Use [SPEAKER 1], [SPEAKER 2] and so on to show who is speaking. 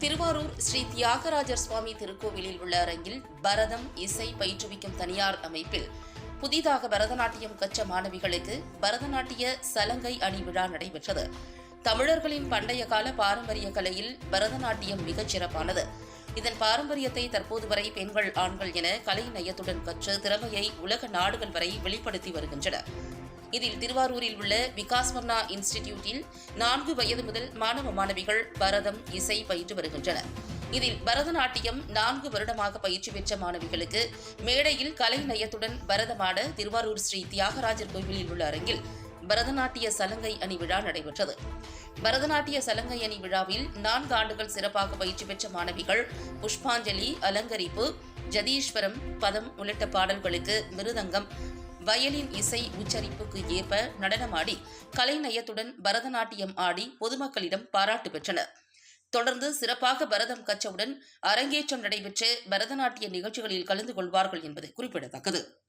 [SPEAKER 1] திருவாரூர் ஸ்ரீ தியாகராஜர் சுவாமி திருக்கோவிலில் உள்ள அரங்கில் பரதம் இசை பயிற்றுவிக்கும் தனியார் அமைப்பில் புதிதாக பரதநாட்டியம் கற்ற மாணவிகளுக்கு பரதநாட்டிய சலங்கை அணி விழா நடைபெற்றது. தமிழர்களின் பண்டைய கால பாரம்பரிய கலையில் பரதநாட்டியம் மிகச் சிறப்பானது. இதன் பாரம்பரியத்தை தற்போது வரை பெண்கள் ஆண்கள் என கலை நயத்துடன் கற்று திறமையை உலக நாடுகள் வரை வெளிப்படுத்தி வருகின்றனர் இதில் திருவாரூரில் உள்ள விகாஸ்வர்ணா இன்ஸ்டிடியூட்டில் நான்கு வயது முதல் மாணவ மாணவிகள் பரதம் இசை பயின்று வருகின்றனர். இதில் பரதநாட்டியம் நான்கு வருடமாக பயிற்சி பெற்ற மாணவிகளுக்கு மேடையில் கலை நயத்துடன் பரதமாட திருவாரூர் ஸ்ரீ தியாகராஜர் கோவிலில் உள்ள அரங்கில் பரதநாட்டிய சலங்கை அணி விழா நடைபெற்றது. பரதநாட்டிய சலங்கை அணி விழாவில் நான்கு ஆண்டுகள் சிறப்பாக பயிற்சி பெற்ற மாணவிகள் புஷ்பாஞ்சலி அலங்கரிப்பு ஜதீஸ்வரம் பதம் உள்ளிட்ட பாடல்களுக்கு மிருதங்கம் வயலின் இசை உச்சரிப்புக்கு ஏற்ப நடனமாடி கலைநயத்துடன் பரதநாட்டியம் ஆடி பொதுமக்களிடம் பாராட்டு பெற்றனர். தொடர்ந்து சிறப்பாக பரதம் கச்சவுடன் அரங்கேற்றம் நடைபெற்ற பரதநாட்டிய நிகழ்ச்சிகளில் கலந்து கொள்வார்கள் என்பது குறிப்பிடத்தக்கது.